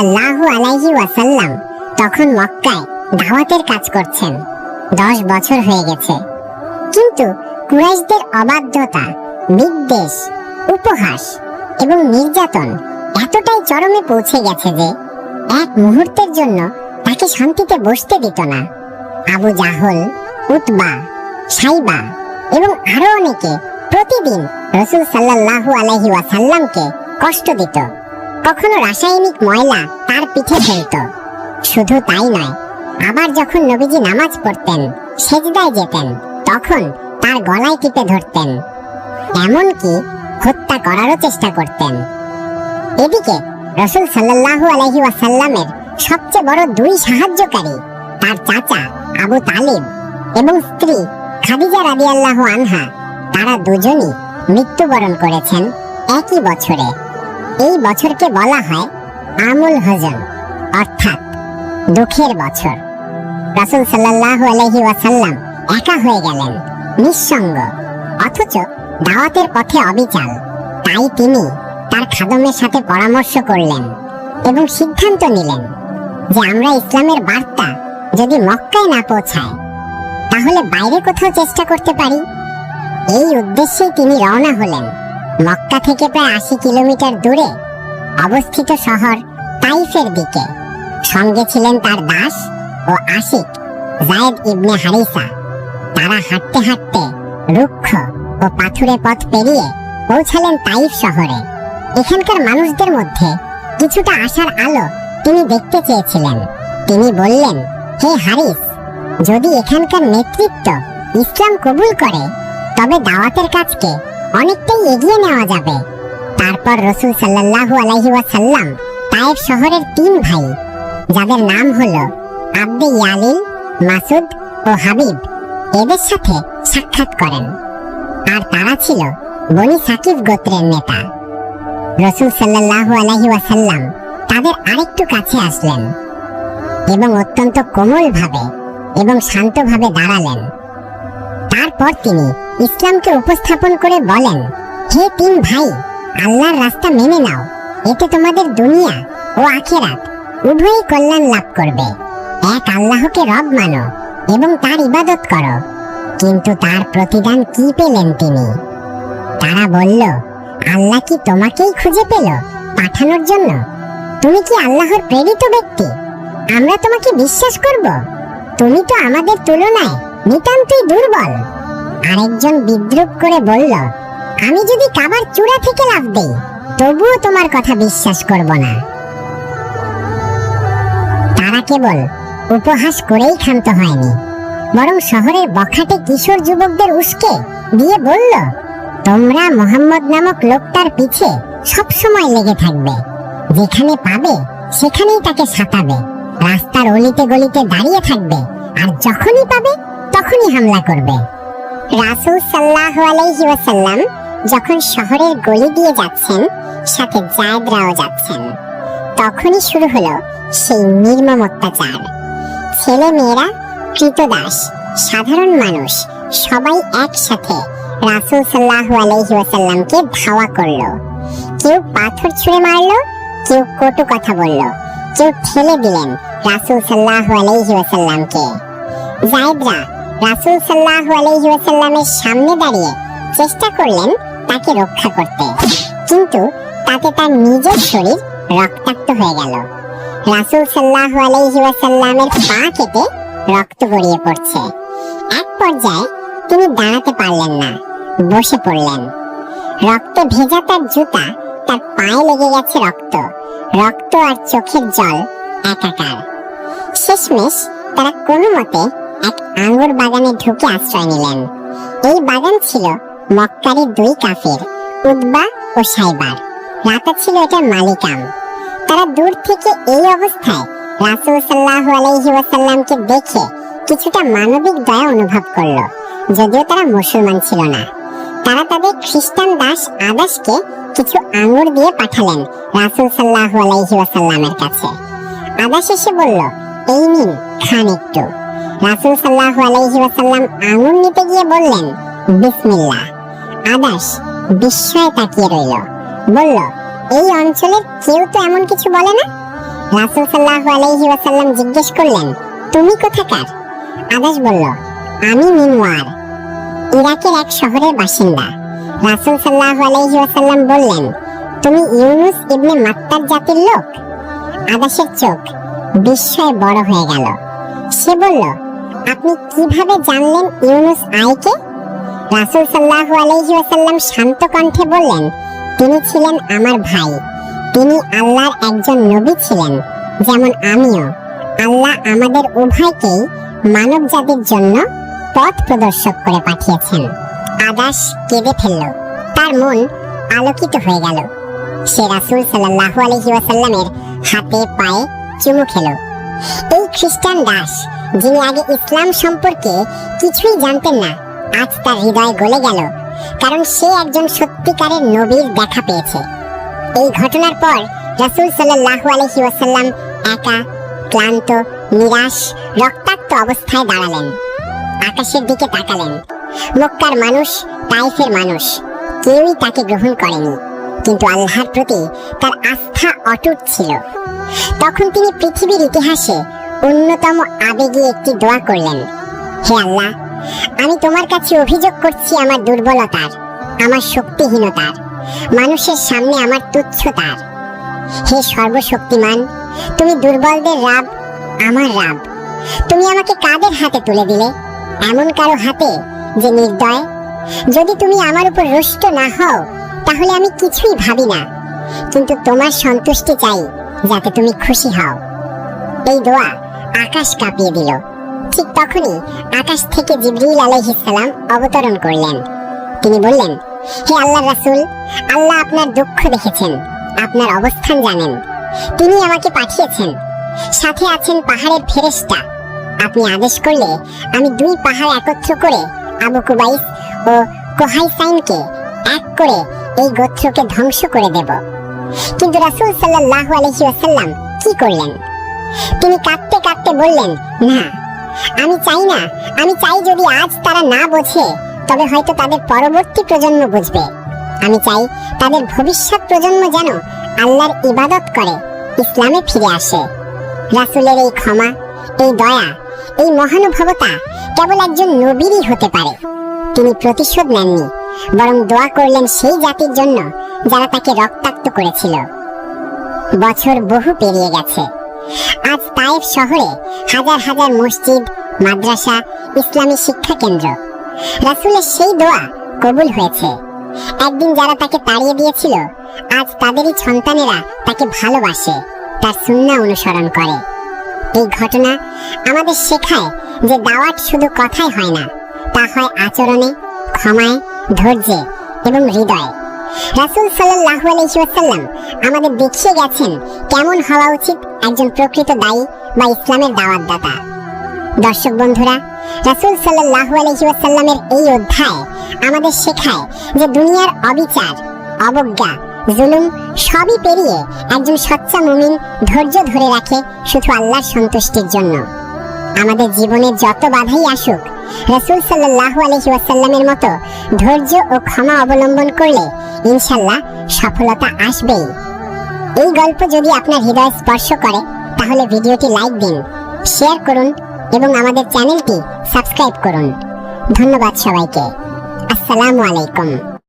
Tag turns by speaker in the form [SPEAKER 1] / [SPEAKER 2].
[SPEAKER 1] আল্লাহু আলাইহি ওয়াসাল্লাম তখন মক্কায় দাওয়াতের কাজ করছেন। দশ বছর হয়ে গেছে। কিন্তু কুরাইশদের অবাধ্যতা, বিদ্বেষ, উপহাস এবং নির্যাতন এতটাই চরমে পৌঁছে গেছে যে এক মুহূর্তের জন্য তাকে শান্তিতে বসতে দিত না। আবু জাহল, উতবা, সাইবা এবং আরও অনেকে প্রতিদিন রসুল সাল্লাল্লাহু আলাইহি ওয়াসাল্লামকে কষ্ট দিত। কখনো রাসায়নিক ময়লা তার পিঠে ফেলত। শুধু তাই নয়, আবার যখন নবীজি নামাজ পড়তেন, সেজদায় যেতেন, তখন তার গলায় টিপে ধরতেন। এমনকি হত্যা করারও চেষ্টা করতেন। এদিকে রসুল সাল্লাল্লাহু আলাইহি ওয়াসাল্লামের সবচেয়ে বড় দুই সাহায্যকারী তার চাচা আবু তালিব এবং স্ত্রী খাদিজা রাদিয়াল্লাহু আনহা, তারা দুজনই মৃত্যুবরণ করেছেন একই বছরে। এই বছরকে বলা হয় আমুল হজন অর্থাৎ দুঃখের বছর। রাসূল সাল্লাল্লাহু আলাইহি ওয়াসাল্লাম একা হয়ে গেলেন, নিঃসঙ্গ। অথচ দাওয়াতের পথে অবিচাল তাই তিনি তার খাদমের সাথে পরামর্শ করলেন এবং সিদ্ধান্ত নিলেন যে আমরা ইসলামের বার্তা যদি মক্কায় না পৌঁছায়, তাহলে বাইরে কোথাও চেষ্টা করতে পারি। এই উদ্দেশ্যেই তিনি রওনা হলেন। মক্কা থেকে প্রায় আশি কিলোমিটার দূরে অবস্থিত শহর তাইফের দিকে। সঙ্গে ছিলেন তার দাস ও আশিক জায়েদ ইবনে হারিসা। তারা হাঁটতে হাঁটতে রুক্ষ ও পাথুরে পথ পেরিয়ে পৌঁছালেন তাইফ শহরে। এখানকার মানুষদের মধ্যে কিছুটা আশার আলো তিনি দেখতে চেয়েছিলেন। তিনি বললেন, হে হারিস, যদি এখানকার নেতৃত্ব ইসলাম কবুল করে, তবে দাওয়াতের কাজকে অনেকটাই এগিয়ে নেওয়া যাবে। তারপর রসুল সাল্লাল্লাহু আলাইহি ওয়াসাল্লাম তায়েফ শহরের তিন ভাই, যাদের নাম হলো আব্দে ইয়ালিল মাসুদ ও হাবিব, এদের সাথে সাক্ষাৎ করেন। আর তারা ছিল বনি সাকিব গোত্রের নেতা। রসুল সাল্লাল্লাহু আলাইহি ওয়াসাল্লাম তাদের আরেকটু কাছে আসলেন এবং অত্যন্ত কোমল ভাবে এবং শান্তভাবে দাঁড়ালেন। তারপর তিনি ইসলামকে উপস্থাপন করে বলেন, হে তিন ভাই, আল্লাহর রাস্তা মেনে নাও। এতে তোমাদের দুনিয়া ও আখেরাত উভয়ই কল্যাণ লাভ করবে। এক আল্লাহকে রব মানো এবং তার ইবাদত করো। কিন্তু তার প্রতিদান কি পেলেন তিনি? তারা বলল, আল্লাহ কি তোমাকেই খুঁজে পেল পাঠানোর জন্য? তুমি কি আল্লাহর প্রেরিত ব্যক্তি? আমরা তোমাকে বিশ্বাস করব? তুমি তো আমাদের তুলনায় নিতান্তই দুর্বল। আরেকজন বিদ্রুপ করে বলল, আমি যদি কাবার চূড়া থেকে লাভ দেই, তবুও তোমার কথা বিশ্বাস করব না। তারা কেবল উপহাস করেই ক্ষান্ত হয়নি, বরং শহরের বখাটে কিশোর যুবকদের উস্কে দিয়ে বলল, তোমরা মোহাম্মদ নামক লোকটার পিছে সব সময় লেগে থাকবে। যেখানে পাবে, সেখানেই তাকে সাঁতাবে। রাস্তার অলিতে গলিতে দাঁড়িয়ে থাকবে। আর যখনই পাবে, তখনই হামলা করবে। রাসূল সাল্লাল্লাহু আলাইহি ওয়াসাল্লাম যখন শহরের গলি দিয়ে যাচ্ছেন, সাথে জায়দরাও যাচ্ছেন। তখনই শুরু হলো সেই নির্মম অত্যাচার। ছেলে মেয়েরা কৃতদাস, সাধারণ মানুষ, সবাই একসাথে রাসূল সাল্লাল্লাহু আলাইহি ওয়াসাল্লামকে ধাওয়া করল। কেউ পাথর ছুঁড়ে মারলো, কেউ কটু কথা বলল, কেউ ঠেলে দিলেন রাসূল সাল্লাল্লাহু আলাইহি ওয়াসাল্লামকে। জায়দরা রাসূল সাল্লাল্লাহু আলাইহি ওয়াসাল্লামের সামনে দাঁড়িয়ে চেষ্টা করলেন তাকে রক্ষা করতে। কিন্তু তাতে তার নিজের শরীর রক্তাক্ত হয়ে গেল। রাসূল সাল্লাল্লাহু আলাইহি ওয়াসাল্লামের পা কেটে রক্ত গড়িয়ে পড়ছে। এক পর্যায়ে তিনি দাঁড়াতে পারলেন না, বসে পড়লেন। রক্তে ভেজা তার জুতা, তার পায়ে লেগে গেছে রক্ত। রক্ত আর চোখের জল একাকার। শেষমেশ তারা কোনো মতে এক আঙ্গুর বাগানে ঢুকে আশ্রয় নিলেন। এই বাগান ছিল মক্কারি দুই কাফির উদ্বা ও সাইবার। রাতা ছিল এটার মালিকাম। তারা দূর থেকে এই অবস্থায় রাসূল সাল্লাল্লাহু আলাইহি ওয়াসাল্লামকে দেখে কিছুটা মানবিক দয়া অনুভব করল, যদিও তারা মুসলমান ছিল না। তারা তাদের খ্রিস্টান দাস আদাসকে কিছু আঙ্গুর দিয়ে পাঠালেন রাসূল সাল্লাল্লাহু আলাইহি ওয়াসাল্লামের কাছে। আদাস এসে বলল, এই নিন খান একটু রাসূল সাল্লাল্লাহু আলাইহি ওয়াসাল্লাম আঙ্গুর নিতে গিয়ে বললেন, বিসমিল্লাহ। আদাস বিস্ময়ে তাকিয়ে রইল, বলল, এই অঞ্চলের কেউ তো এমন কিছু বলে না? রাসূল সাল্লাল্লাহু আলাইহি ওয়াসাল্লাম জিজ্ঞেস করলেন, তুমি কোথাকার? আদাস বলল, আমি মিনওয়ার, ইরাকের এক শহরের বাসিন্দা। রাসূল সাল্লাল্লাহু আলাইহি ওয়াসাল্লাম বললেন, তুমি ইউনুস ইবনে মাত্তার জাতির লোক? আদাসের চোখ বিস্ময়ে বড় হয়ে গেল। সে বলল আপনি কীভাবে জানলেন ইউনুস আইকে? রাসূল সাল্লাল্লাহু আলাইহি ওয়াসাল্লাম শান্ত কণ্ঠে বললেন, তিনি ছিলেন আমার ভাই। তিনি আল্লাহর একজন নবী ছিলেন, যেমন আমিও। আল্লাহ আমাদের উভয়কেই মানব জাতির জন্য পথ প্রদর্শক করে পাঠিয়েছেন। আদাস কেঁদে ফেলল। তার মন আলোকিত হয়ে গেল। সে রাসূল সাল্লাল্লাহু আলাইহি ওয়াসাল্লামের হাতে পায়ে চুমু খেলো। এই খ্রিস্টান দাস যিনি আগে ইসলাম সম্পর্কে কিছুই জানতেন না, আজ তার হৃদয় গলে গেল, কারণ সে একজন সত্যিকারের নবীর দেখা পেয়েছে। এই ঘটনার পর রাসূল সাল্লাল্লাহু আলাইহি ওয়াসাল্লাম একা, ক্লান্ত, নিরাশ, রক্তাক্ত অবস্থায় দাঁড়ালেন। আকাশের দিকে তাকালেন। মক্কার মানুষ তাইফের মানুষ, কেউই তাকে গ্রহণ করেনি। কিন্তু আল্লাহর প্রতি তার আস্থা অটুট ছিল। তখন তিনি পৃথিবীর ইতিহাসে অন্যতম আবেগে একটি দোয়া করলেন। হে আল্লাহ, আমি তোমার কাছে অভিযোগ করছি আমার দুর্বলতার, আমার শক্তিহীনতার, মানুষের সামনে আমার তুচ্ছতার। হে সর্বশক্তিমান, তুমি দুর্বলদের রাব, আমার রাব। তুমি আমাকে কাদের হাতে তুলে দিলে? এমন কারও হাতে যে নির্দয়? যদি তুমি আমার উপর রুষ্ট না হও, তাহলে আমি কিছুই ভাবি না। কিন্তু তোমার সন্তুষ্টি চাই যাতে তুমি খুশি হও। এই দোয়া আকাশ কাঁপিয়ে দিল। ঠিক তখনই আকাশ থেকে জিবরিল আলাইহিস সালাম অবতরণ করলেন। তিনি বললেন, হে আল্লাহ রাসূল, আল্লাহ আপনার দুঃখ দেখেছেন, আপনার অবস্থান জানেন। তিনি আমাকে পাঠিয়েছেন। সাথে আছেন পাহাড়ের ফেরেশতা। আপনি আদেশ করলে আমি দুই পাহাড় একত্র করে আবু কুবাইস ও কোহাইসাইনকে এক করে এই গোত্রকে ধ্বংস করে দেব। কিন্তু রাসূল সাল্লাল্লাহু আলাইহি ওয়াসাল্লাম কি করলেন? তিনি কাঁদতে কাঁদতে বললেন, না, আমি চাই না। আমি চাই যদি আজ তারা না বোঝে, তবে হয়তো তাদের পরবর্তী প্রজন্ম বুঝবে। আমি চাই তাদের ভবিষ্যৎ প্রজন্ম যেন আল্লাহর ইবাদত করে, ইসলামে ফিরে আসে। রাসূলের এই ক্ষমা, এই দয়া, এই মহানুভবতা কেবল একজন নবীরই হতে পারে। তিনি প্রতিশোধ নেননি, বরং দোয়া করলেন সেই জাতির জন্য যারা তাকে রক্তাক্ত করেছিল। বছর বহু পেরিয়ে গেছে। আজ তায়েফ শহরে হাজার হাজার মসজিদ, মাদ্রাসা, ইসলামী শিক্ষা কেন্দ্র। রাসূলের সেই দোয়া কবুল হয়েছে। একদিন যারা তাকে তাড়িয়ে দিয়েছিল, আজ তাদেরই সন্তানেরা তাকে ভালোবাসে, তার সুন্নাহ অনুসরণ করে। এই ঘটনা আমাদের শেখায় যে দাওয়াত শুধু কথায় হয় না, তা হয় আচরণে, ক্ষমায়, ধৈর্যে এবং হৃদয়ে। রাসূল সাল্লাল্লাহু আলাইহি ওয়াসাল্লাম আমাদের দেখিয়ে গেছেন কেমন হওয়া উচিত একজন প্রকৃত দায়ী বা ইসলামের দাওয়াতদাতা দর্শক বন্ধুরা, রাসূল সাল্লাল্লাহু আলাইহি ওয়াসাল্লামের এই অধ্যায় আমাদের শেখায় যে দুনিয়ার অবিচার, অবজ্ঞা, জুলুম সবই পেরিয়ে একজন সচ্চা মুমিন ধৈর্য ধরে রাখে শুধু আল্লাহর সন্তুষ্টির জন্য। আমাদের জীবনে যত বাধাই আসুক, রাসূল সাল্লাল্লাহু আলাইহি ওয়াসাল্লামের মতো ধৈর্য ও ক্ষমা অবলম্বন করলে ইনশাল্লাহ সফলতা আসবেই। এই গল্প যদি আপনার হৃদয় স্পর্শ করে, তাহলে ভিডিওটি লাইক দিন শেয়ার করুন, এবং আমাদের চ্যানেলটি সাবস্ক্রাইব করুন। ধন্যবাদ সবাইকে। আসসালামু আলাইকুম।